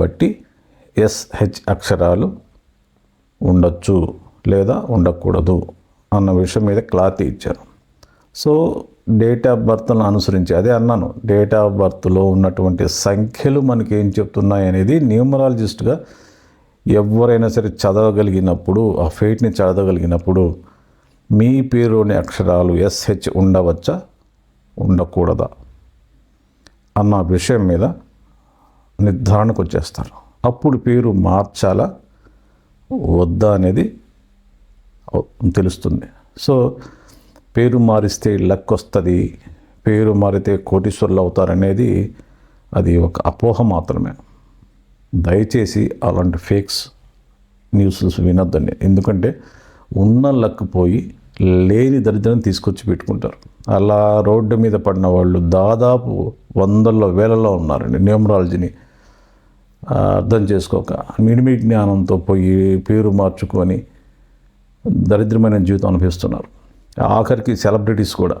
బట్టి ఎస్హెచ్ అక్షరాలు ఉండొచ్చు లేదా ఉండకూడదు అన్న విషయం మీద క్లాత్ ఇచ్చారు. సో డేట్ ఆఫ్ బర్త్ను అనుసరించి అదే అన్నాను డేట్ ఆఫ్ బర్త్లో ఉన్నటువంటి సంఖ్యలు మనకి ఏం చెప్తున్నాయి అనేది న్యూమరాలజిస్ట్గా ఎవరైనా సరే చదవగలిగినప్పుడు ఆ ఫేట్ని చదవగలిగినప్పుడు మీ పేరులోని అక్షరాలు ఎస్హెచ్ ఉండవచ్చా? ఉండకూడదా? అన్న విషయం మీద నిర్ధారణకు వచ్చేస్తారు అప్పుడు పేరు మార్చాలా? వద్దా అనేది తెలుస్తుంది. సో పేరు మారిస్తే లక్ వస్తుంది పేరు మారితే కోటీశ్వరులు అవుతారనేది అది ఒక అపోహ మాత్రమే. దయచేసి అలాంటి ఫేక్స్ న్యూస్ వినొద్దండి. ఎందుకంటే ఉన్న లక్ పోయి లేని దరిద్రం తీసుకొచ్చి పెట్టుకుంటారు. అలా రోడ్డు మీద పడిన వాళ్ళు దాదాపు వందల్లో వేలలో ఉన్నారండి. న్యూమరాలజీని అర్థం చేసుకోక. మిడిమి జ్ఞానంతో పోయి పేరు మార్చుకొని దరిద్రమైన జీవితం అనిపిస్తున్నారు ఆఖరికి సెలబ్రిటీస్ కూడా.